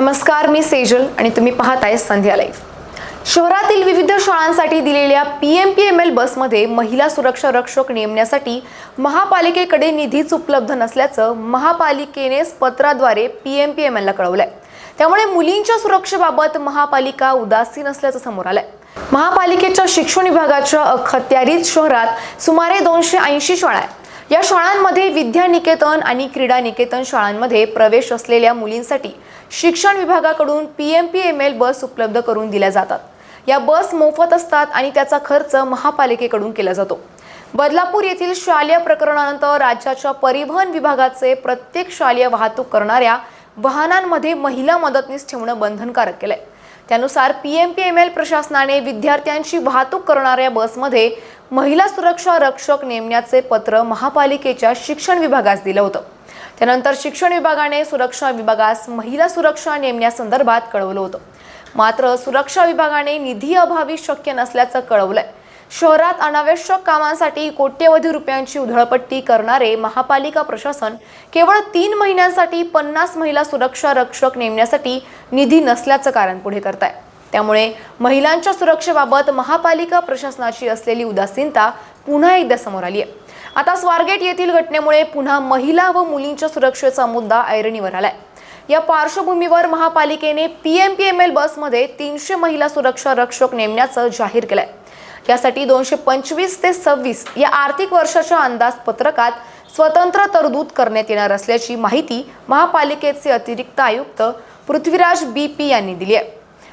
नमस्कार मी सेजल आणि तुम्ही पाहताय संध्या लाईफ शहरातील विविध शाळांसाठी दिलेल्या P M P M L बसमध्ये महिला सुरक्षा रक्षक नेमण्यासाठी महापालिकेकडे निधीच उपलब्ध नसल्याचं महापालिकेनेच पत्राद्वारे पी एम पी एम एलला कळवलं आहे त्यामुळे मुलींच्या सुरक्षेबाबत महापालिका उदासीन असल्याचं समोर आलंय. महापालिकेच्या शिक्षण विभागाच्या अखत्यारीत शहरात सुमारे दोनशे ऐंशी शाळा आहेत. या शाळांमध्ये विद्यानिकेतन आणि क्रीडा निकेतन शाळांमध्ये प्रवेश असलेल्या मुलींसाठी शिक्षण विभागाकडून P M P M L bus उपलब्ध करून दिल्या जातात. या बस मोफत असतात आणि त्याचा खर्च महापालिकेकडून केला जातो. बदलापूर येथील शालेय प्रकरणानंतर राज्याच्या परिवहन विभागाचे प्रत्येक शालेय वाहतूक करणाऱ्या वाहनांमध्ये महिला मदतनीस ठेवणं बंधनकारक केलंय. त्यानुसार P M P M L प्रशासनाने विद्यार्थ्यांची वाहतूक करणाऱ्या बसमध्ये महिला सुरक्षा रक्षक नेमण्याचे पत्र महापालिकेच्या शिक्षण विभागास दिलं होतं. त्यानंतर शिक्षण विभागाने सुरक्षा विभागास महिला सुरक्षा नेमण्यासंदर्भात कळवलं होतं. मात्र सुरक्षा विभागाने निधी अभावी शक्य नसल्याचं कळवलंय. शहरात अनावश्यक कामांसाठी कोट्यवधी रुपयांची उधळपट्टी करणारे महापालिका प्रशासन केवळ तीन महिन्यांसाठी पन्नास महिला सुरक्षा रक्षक नेमण्यासाठी निधी नसल्याचं कारण पुढे करत आहे त्यामुळे महिलांच्या सुरक्षेबाबत महापालिका प्रशासनाची असलेली उदासीनता पुन्हा एकदा समोर आली आहे आता स्वारगेट येथील घटनेमुळे पुन्हा महिला व मुलींच्या सुरक्षेचा मुद्दा ऐरणीवर आलाय. या पार्श्वभूमीवर महापालिकेने P M P M L बसमध्ये तीनशे महिला सुरक्षा रक्षक नेमण्याचं जाहीर केलंय. यासाठी दोनशे पंचवीस ते सव्वीस या आर्थिक वर्षाच्या अंदाजपत्रकात स्वतंत्र तरतूद करण्यात येणार असल्याची माहिती महापालिकेचे अतिरिक्त आयुक्त पृथ्वीराज बी पी यांनी दिली आहे